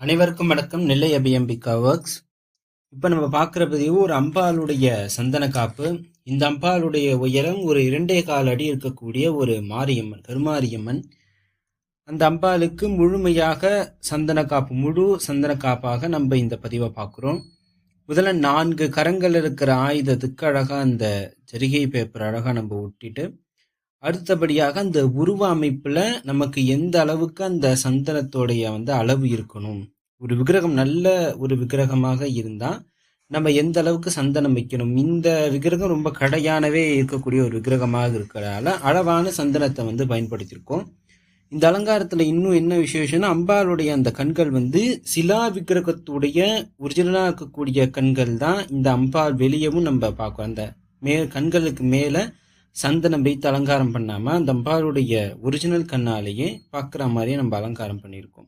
அனைவருக்கும் வணக்கம். நெல்லை அபியம்பிகா ஒர்க்ஸ் இப்போ நம்ம பார்க்குற பதிவு ஒரு அம்பாளுடைய சந்தன காப்பு. இந்த அம்பாளுடைய உயரம் ஒரு இரண்டே கால் அடி இருக்கக்கூடிய ஒரு மாரியம்மன் கருமாரியம்மன். அந்த அம்பாளுக்கு முழுமையாக சந்தன காப்பு முழு சந்தன காப்பாக நம்ம இந்த பதிவை பார்க்குறோம். முதல்ல நான்கு கரங்கள் இருக்கிற ஆயுதத்துக்கு அழகாக அந்த ஜரிகை பேப்பர் அழகாக நம்ம ஒட்டிட்டு அடுத்தபடியாக அந்த உருவ அமைப்பில் நமக்கு எந்த அளவுக்கு அந்த சந்தனத்தோடைய வந்து அளவு இருக்கணும்? ஒரு விக்கிரகம் நல்ல ஒரு விக்கிரகமாக இருந்தால் நம்ம எந்த அளவுக்கு சந்தனம் வைக்கணும்? இந்த விக்கிரகம் ரொம்ப கடையானவே இருக்கக்கூடிய ஒரு விக்கிரகமாக இருக்கிறதால அளவான சந்தனத்தை வந்து பயன்படுத்தியிருக்கோம். இந்த அலங்காரத்தில் இன்னும் என்ன விசேஷம்னா அம்பாளுடைய அந்த கண்கள் வந்து சிலா விக்கிரகத்துடைய ஒரிஜினலாக இருக்கக்கூடிய கண்கள் தான் இந்த அம்பாள் வெளியவும் நம்ம பார்க்கணும் அந்த மே கண்களுக்கு மேலே சந்தனம் வைத்து அலங்காரம் பண்ணாமல் அந்த அம்பாளுடைய ஒரிஜினல் கண்ணாலேயே பார்க்குற மாதிரியே நம்ம அலங்காரம் பண்ணியிருக்கோம்.